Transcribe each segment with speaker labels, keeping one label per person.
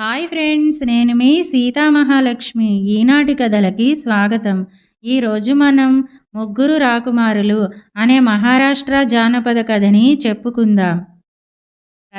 Speaker 1: Hi friends నేను మీ సీతామహాలక్ష్మి ఈనాటి కథలకి స్వాగతం. ఈరోజు మనం ముగ్గురు రాకుమారులు అనే మహారాష్ట్ర జానపద కథని చెప్పుకుందాం.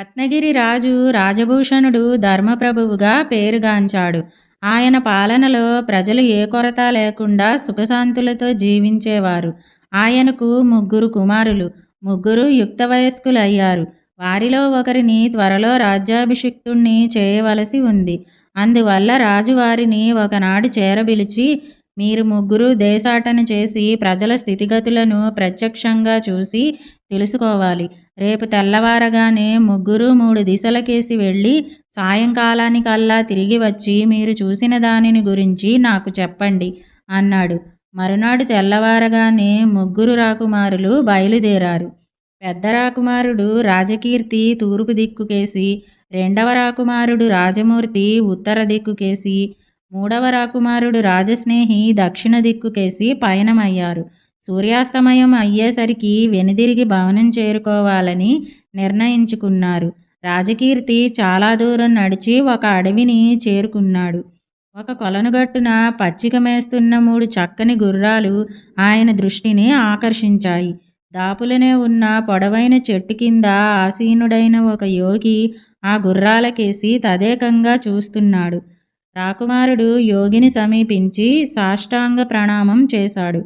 Speaker 1: రత్నగిరి రాజు రాజభూషణుడు ధర్మప్రభువుగా పేరుగాంచాడు. ఆయన పాలనలో ప్రజలు ఏ కొరత లేకుండా సుఖశాంతులతో జీవించేవారు. ఆయనకు ముగ్గురు కుమారులు ముగ్గురు యుక్త వయస్కులయ్యారు. వారిలో ఒకరిని త్వరలో రాజ్యాభిషిక్తుణ్ణి చేయవలసి ఉంది. అందువల్ల రాజు వారిని ఒకనాడు చేరబిలిచి మీరు ముగ్గురు దేశాటన చేసి ప్రజల స్థితిగతులను ప్రత్యక్షంగా చూసి తెలుసుకోవాలి. రేపు తెల్లవారగానే ముగ్గురు మూడు దిశలకేసి వెళ్ళి సాయంకాలానికల్లా తిరిగి వచ్చి మీరు చూసిన దానిని గురించి నాకు చెప్పండి అన్నాడు. మరునాడు తెల్లవారగానే ముగ్గురు రాకుమారులు బయలుదేరారు. పెద్ద రాకుమారుడు రాజకీర్తి తూర్పు దిక్కుకేసి రెండవ రాకుమారుడు రాజమూర్తి ఉత్తర దిక్కుకేసి మూడవ రాకుమారుడు రాజస్నేహి దక్షిణ దిక్కుకేసి పయనమయ్యారు. సూర్యాస్తమయం అయ్యేసరికి వెనుదిరిగి భవనం చేరుకోవాలని నిర్ణయించుకున్నారు. రాజకీర్తి చాలా దూరం నడిచి ఒక అడవిని చేరుకున్నాడు. ఒక కొలనుగట్టున పచ్చిక మేస్తున్న మూడు చక్కని గుర్రాలు ఆయన దృష్టిని ఆకర్షించాయి. దాపులనే ఉన్న పొడవైన చెట్టు కింద ఆసీనుడైన ఒక యోగి ఆ గుర్రాలకేసి తదేకంగా చూస్తున్నాడు. రాకుమారుడు యోగిని సమీపించి సాష్టాంగ ప్రణామం చేశాడు.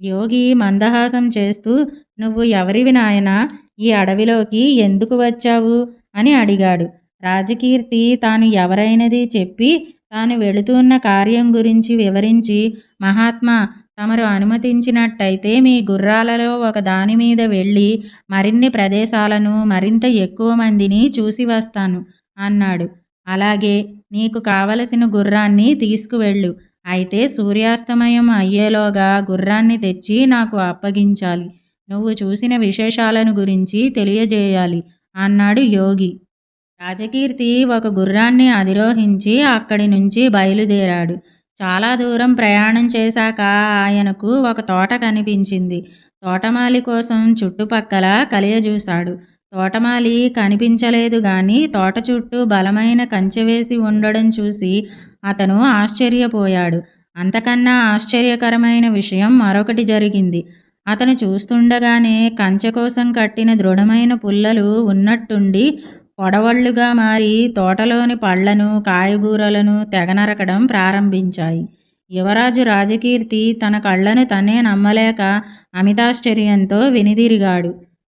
Speaker 1: యోగి మందహాసం చేస్తూ నువ్వు ఎవరివి నాయనా? ఈ అడవిలోకి ఎందుకు వచ్చావు? అని అడిగాడు. రాజకీర్తి తాను ఎవరైనది చెప్పి తాను వెళుతున్న కార్యం గురించి వివరించి మహాత్మా తమరు అనుమతించినట్టయితే మీ గుర్రాలలో ఒక దాని మీద వెళ్ళి మరిన్ని ప్రదేశాలను మరింత ఎక్కువ మందిని చూసి వస్తాను అన్నాడు. అలాగే నీకు కావలసిన గుర్రాన్ని తీసుకువెళ్ళు. అయితే సూర్యాస్తమయం అయ్యేలోగా గుర్రాన్ని తెచ్చి నాకు అప్పగించాలి. నువ్వు చూసిన విశేషాలను గురించి తెలియజేయాలి అన్నాడు యోగి. రాజకీర్తి ఒక గుర్రాన్ని అధిరోహించి అక్కడి నుంచి బయలుదేరాడు. చాలా దూరం ప్రయాణం చేశాక ఆయనకు ఒక తోట కనిపించింది. తోటమాలి కోసం చుట్టుపక్కల కలియజూశాడు తోటమాలి కనిపించలేదు గాని తోట చుట్టూ బలమైన కంచె వేసి ఉండడం చూసి అతను ఆశ్చర్యపోయాడు. అంతకన్నా ఆశ్చర్యకరమైన విషయం మరొకటి జరిగింది. అతను చూస్తుండగానే కంచె కోసం కట్టిన దృఢమైన పుల్లలు ఉన్నట్టుండి పొడవళ్ళుగా మారి తోటలోని పళ్ళను కాయగూరలను తెగనరకడం ప్రారంభించాయి. యువరాజు రాజకీర్తి తన కళ్ళను తనే నమ్మలేక అమితాశ్చర్యంతో వెనుదిరిగాడు.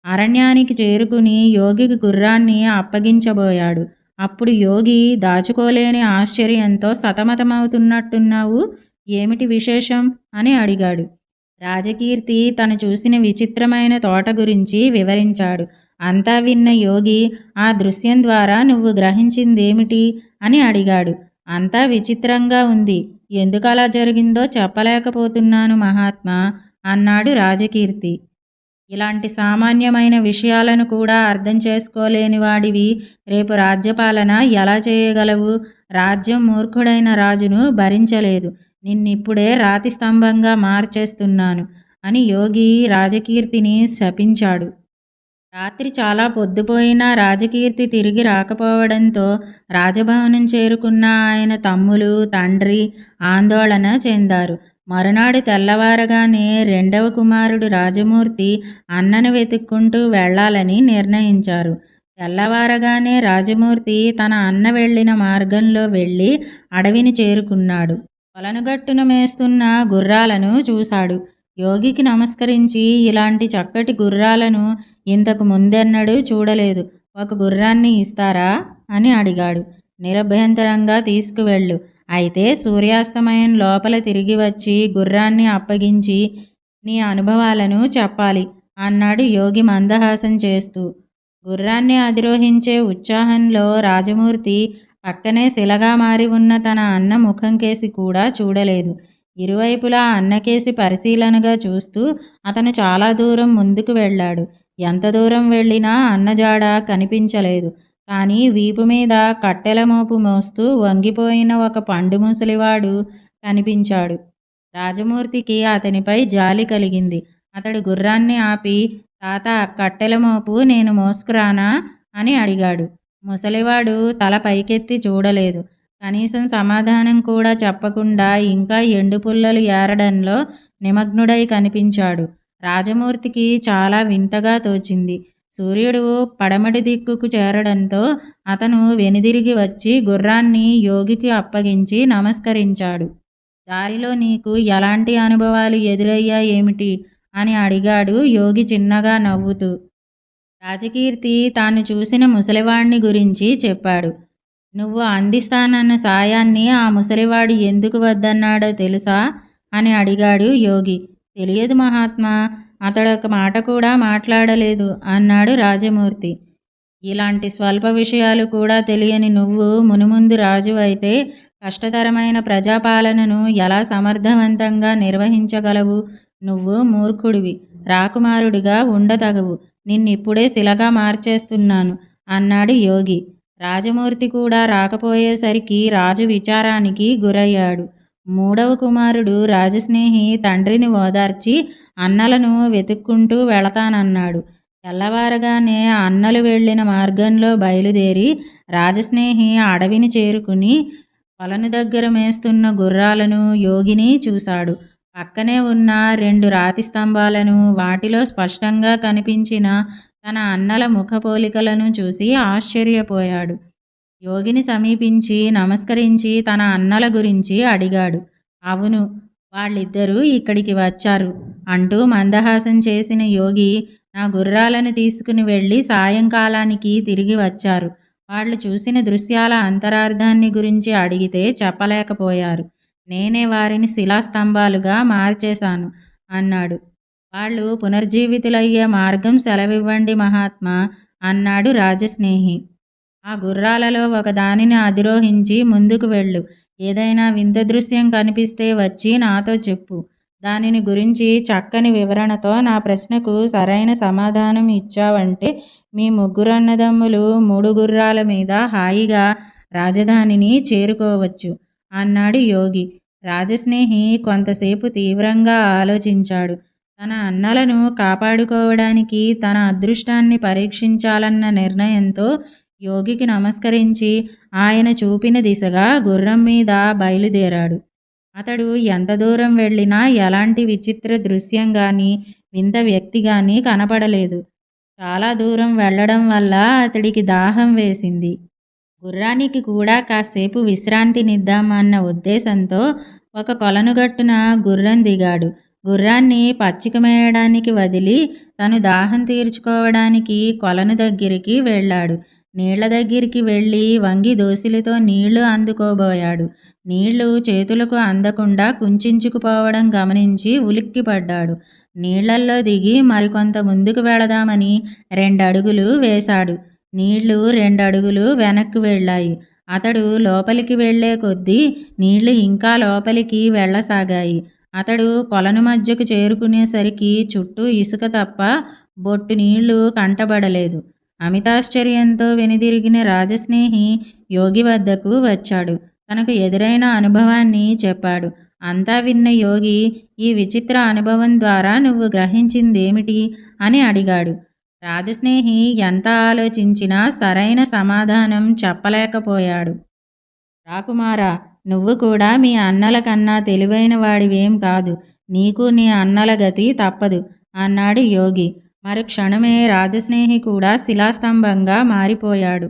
Speaker 1: అరణ్యానికి చేరుకుని యోగికి గుర్రాన్ని అప్పగించబోయాడు. అప్పుడు యోగి దాచుకోలేని ఆశ్చర్యంతో సతమతమవుతున్నట్టున్నావు? ఏమిటి విశేషం? అని అడిగాడు. రాజకీర్తి తను చూసిన విచిత్రమైన తోట గురించి వివరించాడు. అంతా విన్న యోగి ఆ దృశ్యం ద్వారా నువ్వు గ్రహించిందేమిటి అని అడిగాడు. అంతా విచిత్రంగా ఉంది. ఎందుకలా జరిగిందో చెప్పలేకపోతున్నాను మహాత్మా అన్నాడు రాజకీర్తి. ఇలాంటి సామాన్యమైన విషయాలను కూడా అర్థం చేసుకోలేని వాడివి. రేపు రాజ్యపాలన ఎలా చేయగలవు? రాజ్యం మూర్ఖుడైన రాజును భరించలేదు. నిన్నిప్పుడే రాతి స్తంభంగా మార్చేస్తున్నాను అని యోగి రాజకీర్తిని శపించాడు. రాత్రి చాలా పొద్దుపోయినా రాజకీర్తి తిరిగి రాకపోవడంతో రాజభవనం చేరుకున్న ఆయన తమ్ములు తండ్రి ఆందోళన చెందారు. మరునాడు తెల్లవారగానే రెండవ కుమారుడు రాజమూర్తి అన్నను వెతుక్కుంటూ వెళ్ళాలని నిర్ణయించారు. తెల్లవారగానే రాజమూర్తి తన అన్న వెళ్ళిన మార్గంలో వెళ్ళి అడవిని చేరుకున్నాడు. పొలనుగట్టును మేస్తున్న గుర్రాలను చూశాడు. యోగికి నమస్కరించి ఇలాంటి చక్కటి గుర్రాలను ఇంతకు ముందెన్నడూ చూడలేదు. ఒక గుర్రాన్ని ఇస్తారా? అని అడిగాడు. నిరభ్యంతరంగా తీసుకువెళ్ళు. అయితే సూర్యాస్తమయం లోపల తిరిగి వచ్చి గుర్రాన్ని అప్పగించి నీ అనుభవాలను చెప్పాలి అన్నాడు యోగి మందహాసం చేస్తూ. గుర్రాన్ని అధిరోహించే ఉత్సాహంలో రాజమూర్తి పక్కనే శిలగా మారి ఉన్న తన అన్న ముఖం కేసి కూడా చూడలేదు. ఇరువైపులా అన్నకేసి పరిశీలనగా చూస్తూ అతను చాలా దూరం ముందుకు వెళ్ళాడు. ఎంత దూరం వెళ్ళినా అన్నజాడ కనిపించలేదు. కానీ వీపు మీద కట్టెల మోపు మోస్తూ వంగిపోయిన ఒక పండు ముసలివాడు కనిపించాడు. రాజమూర్తికి అతనిపై జాలి కలిగింది. అతడు గుర్రాన్ని ఆపి తాత కట్టెల మోపు నేను మోసుకురానా? అని అడిగాడు. ముసలివాడు తల పైకెత్తి చూడలేదు. కనీసం సమాధానం కూడా చెప్పకుండా ఇంకా ఎండు పుల్లలు ఏరడంలో నిమగ్నుడై కనిపించాడు. రాజమూర్తికి చాలా వింతగా తోచింది. సూర్యుడు పడమటి దిక్కుకు చేరడంతో అతను వెనుదిరిగి వచ్చి గుర్రాన్ని యోగికి అప్పగించి నమస్కరించాడు. దారిలో నీకు ఎలాంటి అనుభవాలు ఎదురయ్యా ఏమిటి? అని అడిగాడు యోగి చిన్నగా నవ్వుతూ. రాజకీర్తి తాను చూసిన ముసలివాణ్ణి గురించి చెప్పాడు. నువ్వు అందిస్తానన్న సాయాన్ని ఆ ముసలివాడు ఎందుకు వద్దన్నాడో తెలుసా? అని అడిగాడు యోగి. తెలియదు మహాత్మా అతడొక మాట కూడా మాట్లాడలేదు అన్నాడు రాజమూర్తి. ఇలాంటి స్వల్ప విషయాలు కూడా తెలియని నువ్వు మునుముందు రాజు అయితే కష్టతరమైన ప్రజాపాలనను ఎలా సమర్థవంతంగా నిర్వహించగలవు? నువ్వు మూర్ఖుడివి రాకుమారుడిగా ఉండతగవు నిన్నిప్పుడే శిలగా మార్చేస్తున్నాను అన్నాడు యోగి. రాజమూర్తి కూడా రాకపోయేసరికి రాజు విచారానికి గురయ్యాడు. మూడవ కుమారుడు రాజస్నేహి తండ్రిని ఓదార్చి అన్నలను వెతుక్కుంటూ వెళతానన్నాడు. తెల్లవారగానే అన్నలు వెళ్ళిన మార్గంలో బయలుదేరి రాజస్నేహి అడవిని చేరుకుని పొలను దగ్గర మేస్తున్న గుర్రాలను యోగిని చూశాడు. పక్కనే ఉన్న రెండు రాతి స్తంభాలను వాటిలో స్పష్టంగా కనిపించిన తన అన్నల ముఖపోలికలను చూసి ఆశ్చర్యపోయాడు. యోగిని సమీపించి నమస్కరించి తన అన్నల గురించి అడిగాడు. అవును వాళ్ళిద్దరూ ఇక్కడికి వచ్చారు అంటూ మందహాసం చేసిన యోగి నా గుర్రాలను తీసుకుని వెళ్ళి సాయంకాలానికి తిరిగి వచ్చారు. వాళ్ళు చూసిన దృశ్యాల అంతరార్థాన్ని గురించి అడిగితే చెప్పలేకపోయారు. నేనే వారిని శిలాస్తంభాలుగా మార్చేశాను అన్నాడు. వాళ్ళు పునర్జీవితులయ్యే మార్గం సెలవివ్వండి మహాత్మా అన్నాడు రాజస్నేహి. ఆ గుర్రాలలో ఒకదానిని అధిరోహించి ముందుకు వెళ్ళు. ఏదైనా వింత దృశ్యం కనిపిస్తే వచ్చి నాతో చెప్పు. దానిని గురించి చక్కని వివరణతో నా ప్రశ్నకు సరైన సమాధానం ఇచ్చావంటే మీ ముగ్గురు అన్నదమ్ములు మూడు గుర్రాల మీద హాయిగా రాజధానిని చేరుకోవచ్చు అన్నాడు యోగి. రాజస్నేహి కొంతసేపు తీవ్రంగా ఆలోచించాడు. తన అన్నలను కాపాడుకోవడానికి తన అదృష్టాన్ని పరీక్షించాలన్న నిర్ణయంతో యోగికి నమస్కరించి ఆయన చూపిన దిశగా గుర్రం మీద బయలుదేరాడు. అతడు ఎంత దూరం వెళ్ళినా ఎలాంటి విచిత్ర దృశ్యం కానీ వింత వ్యక్తి కానీ కనపడలేదు. చాలా దూరం వెళ్ళడం వల్ల అతడికి దాహం వేసింది. గుర్రానికి కూడా కాసేపు విశ్రాంతినిద్దామన్న ఉద్దేశంతో ఒక కొలనుగట్టున గుర్రం దిగాడు. గుర్రాన్ని పచ్చిక మేయడానికి వదిలి తను దాహం తీర్చుకోవడానికి కొలను దగ్గరికి వెళ్ళాడు. నీళ్ళ దగ్గరికి వెళ్ళి వంగి దోసిలితో నీళ్ళు అందుకోబోయాడు. నీళ్ళు చేతులకు అందకుండా కుంచుకుపోవడం గమనించి ఉలిక్కిపడ్డాడు. నీళ్ళల్లో దిగి మరికొంత ముందుకు వెళదామని రెండడుగులు వేశాడు. నీళ్ళు రెండడుగులు వెనక్కి వెళ్ళాయి. అతడు లోపలికి వెళ్ళే కొద్దీ నీళ్ళు ఇంకా లోపలికి వెళ్ళసాగాయి. అతడు కొలను మధ్యకు చేరుకునేసరికి చుట్టూ ఇసుక తప్ప బొట్టు నీళ్ళు కంటబడలేదు. అమితాశ్చర్యంతో వెనుదిరిగిన రాజస్నేహి యోగి వద్దకు వచ్చాడు. తనకు ఎదురైన అనుభవాన్ని చెప్పాడు. అంతా విన్న యోగి ఈ విచిత్ర అనుభవం ద్వారా నువ్వు గ్రహించిందేమిటి అని అడిగాడు. రాజస్నేహి ఎంత ఆలోచించినా సరైన సమాధానం చెప్పలేకపోయాడు. రాకుమారా నువ్వు కూడా మీ అన్నల కన్నా తెలివైన వాడివేం కాదు. నీకు నీ అన్నల గతి తప్పదు అన్నాడు యోగి. మరుక్షణమే రాజస్నేహి కూడా శిలాస్తంభంగా మారిపోయాడు.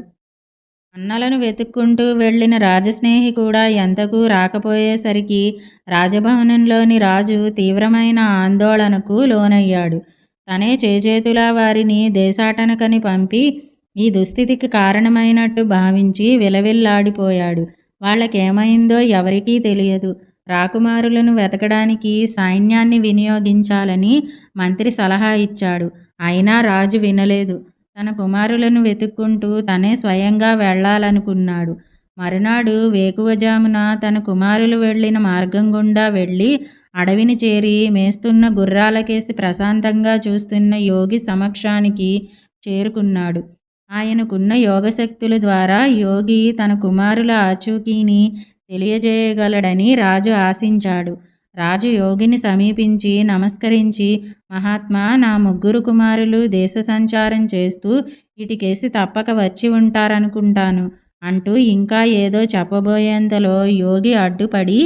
Speaker 1: అన్నలను వెతుక్కుంటూ వెళ్ళిన రాజస్నేహి కూడా ఎంతకు రాకపోయేసరికి రాజభవనంలోని రాజు తీవ్రమైన ఆందోళనకు లోనయ్యాడు. తనే చేజేతులా వారిని దేశాటనకని పంపి ఈ దుస్థితికి కారణమైనట్టు భావించి విలవిల్లాడిపోయాడు. వాళ్ళకేమైందో ఎవరికీ తెలియదు. రాకుమారులను వెతకడానికి సైన్యాన్ని వినియోగించాలని మంత్రి సలహా ఇచ్చాడు. అయినా రాజు వినలేదు. తన కుమారులను వెతుక్కుంటూ తనే స్వయంగా వెళ్ళాలనుకున్నాడు. మరునాడు వేకువజామున తన కుమారులు వెళ్ళిన మార్గం గుండా వెళ్ళి అడవిని చేరి మేస్తున్న గుర్రాలకేసి ప్రశాంతంగా చూస్తున్న యోగి సమక్షానికి చేరుకున్నాడు. ఆయనకున్న యోగశక్తుల ద్వారా యోగి తన కుమారుల ఆచూకీని తెలియజేయగలడని రాజు ఆశించాడు. రాజు యోగిని సమీపించి నమస్కరించి మహాత్మా నా ముగ్గురు కుమారులు దేశ సంచారం చేస్తూ ఇటుకేసి తప్పక వచ్చి ఉంటారనుకుంటాను. అంటూ ఇంకా ఏదో చెప్పబోయేంతలో యోగి అడ్డుపడి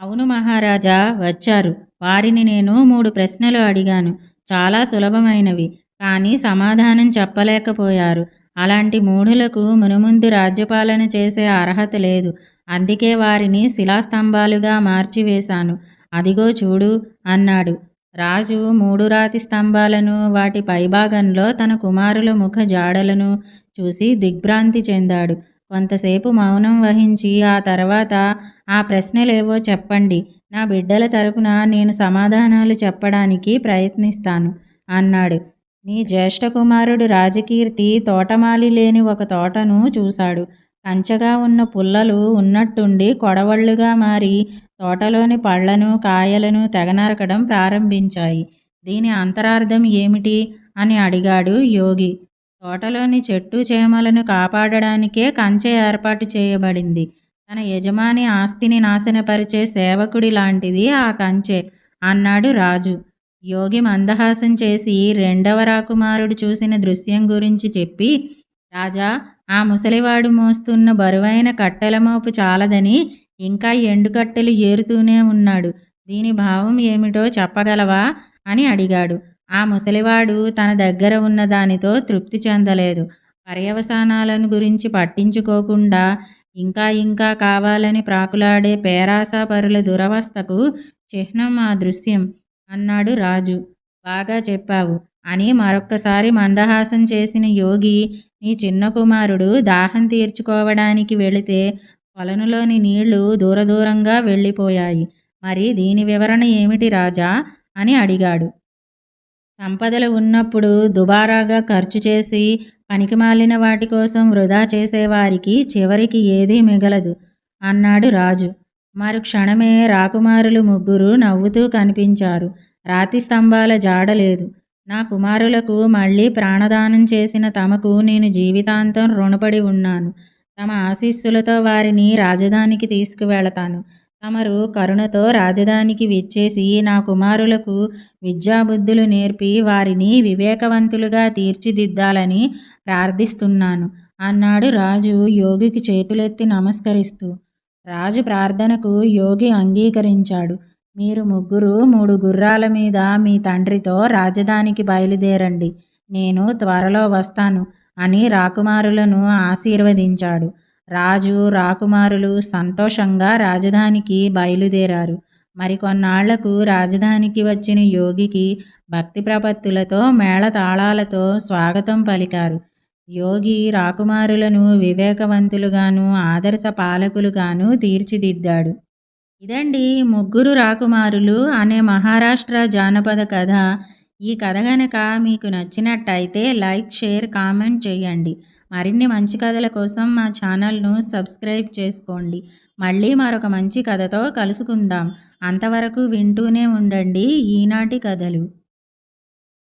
Speaker 1: అవును మహారాజా వచ్చారు. వారిని నేను మూడు ప్రశ్నలు అడిగాను. చాలా సులభమైనవి. కానీ సమాధానం చెప్పలేకపోయారు. అలాంటి మూఢులకు మునుముందు రాజ్యపాలన చేసే అర్హత లేదు. అందుకే వారిని శిలాస్తంభాలుగా మార్చివేశాను. అదిగో చూడు అన్నాడు. రాజు మూడు రాతి స్తంభాలను వాటి పైభాగంలో తన కుమారుల ముఖ జాడలను చూసి దిగ్భ్రాంతి చెందాడు. కొంతసేపు మౌనం వహించి ఆ తర్వాత ఆ ప్రశ్నలేవో చెప్పండి. నా బిడ్డల తరపున నేను సమాధానాలు చెప్పడానికి ప్రయత్నిస్తాను అన్నాడు. నీ జ్యేష్ఠ కుమారుడు రాజకీర్తి తోటమాలి లేని ఒక తోటను చూశాడు. కంచగా ఉన్న పుల్లలు ఉన్నట్టుండి కొడవళ్ళుగా మారి తోటలోని పళ్ళను కాయలను తెగనరకడం ప్రారంభించాయి. దీని అంతరార్థం ఏమిటి? అని అడిగాడు యోగి. తోటలోని చెట్టు చేమలను కాపాడడానికే కంచె ఏర్పాటు చేయబడింది. తన యజమాని ఆస్తిని నాశనపరిచే సేవకుడి లాంటిది ఆ కంచె అన్నాడు రాజు. యోగి మందహాసం చేసి రెండవ రాకుమారుడు చూసిన దృశ్యం గురించి చెప్పి రాజా ఆ ముసలివాడు మోస్తున్న బరువైన కట్టెల మోపు చాలదని ఇంకా ఎండుకట్టెలు ఏరుతూనే ఉన్నాడు. దీని భావం ఏమిటో చెప్పగలవా? అని అడిగాడు. ఆ ముసలివాడు తన దగ్గర ఉన్న దానితో తృప్తి చెందలేదు. పర్యవసానాలను గురించి పట్టించుకోకుండా ఇంకా ఇంకా కావాలని ప్రాకులాడే పేరాసాపరుల దురవస్థకు చిహ్నం ఆ దృశ్యం అన్నాడు రాజు. బాగా చెప్పావు. అని మరొక్కసారి మందహాసం చేసిన యోగి నీ చిన్న కుమారుడు దాహం తీర్చుకోవడానికి వెళితే కొలనులోని నీళ్ళు దూరదూరంగా వెళ్ళిపోయాయి. మరి దీని వివరణ ఏమిటి రాజా అని అడిగాడు. సంపదలు ఉన్నప్పుడు దుబారాగా ఖర్చు చేసి పనికిమాలిన వాటి కోసం వృధా చేసేవారికి చివరికి ఏదీ మిగలదు అన్నాడు రాజు. మరుక్షణమే రాకుమారులు ముగ్గురు నవ్వుతూ కనిపించారు. రాతి స్తంభాల జాడలేదు నా కుమారులకు మళ్ళీ ప్రాణదానం చేసిన తమకు నేను జీవితాంతం రుణపడి ఉన్నాను. తమ ఆశీస్సులతో వారిని రాజధానికి తీసుకువెళతాను. తమరు కరుణతో రాజధానికి విచ్చేసి నా కుమారులకు విద్యాబుద్ధులు నేర్పి వారిని వివేకవంతులుగా తీర్చిదిద్దాలని ప్రార్థిస్తున్నాను. అన్నాడు రాజు యోగికి చేతులెత్తి నమస్కరిస్తూ. రాజు ప్రార్థనకు యోగి అంగీకరించాడు. మీరు ముగ్గురు మూడు గుర్రాల మీద మీ తండ్రితో రాజధానికి బయలుదేరండి. నేను త్వరలో వస్తాను అని రాకుమారులను ఆశీర్వదించాడు. రాజు రాకుమారులు సంతోషంగా రాజధానికి బయలుదేరారు. మరికొన్నాళ్ళకు రాజధానికి వచ్చిన యోగికి భక్తి ప్రపత్తులతో మేళతాళాలతో స్వాగతం పలికారు. యోగి రాకుమారులను వివేకవంతులుగాను ఆదర్శ పాలకులుగాను తీర్చిదిద్దాడు. ఇదండి ముగ్గురు రాకుమారులు అనే మహారాష్ట్ర జానపద కథ. ఈ కథ గనక మీకు నచ్చినట్టయితే లైక్ షేర్ కామెంట్ చేయండి. మరిన్ని మంచి కథల కోసం మా ఛానల్ను సబ్స్క్రైబ్ చేసుకోండి. మళ్ళీ మరొక మంచి కథతో కలుసుకుందాం. అంతవరకు వింటూనే ఉండండి ఈనాటి కథలు.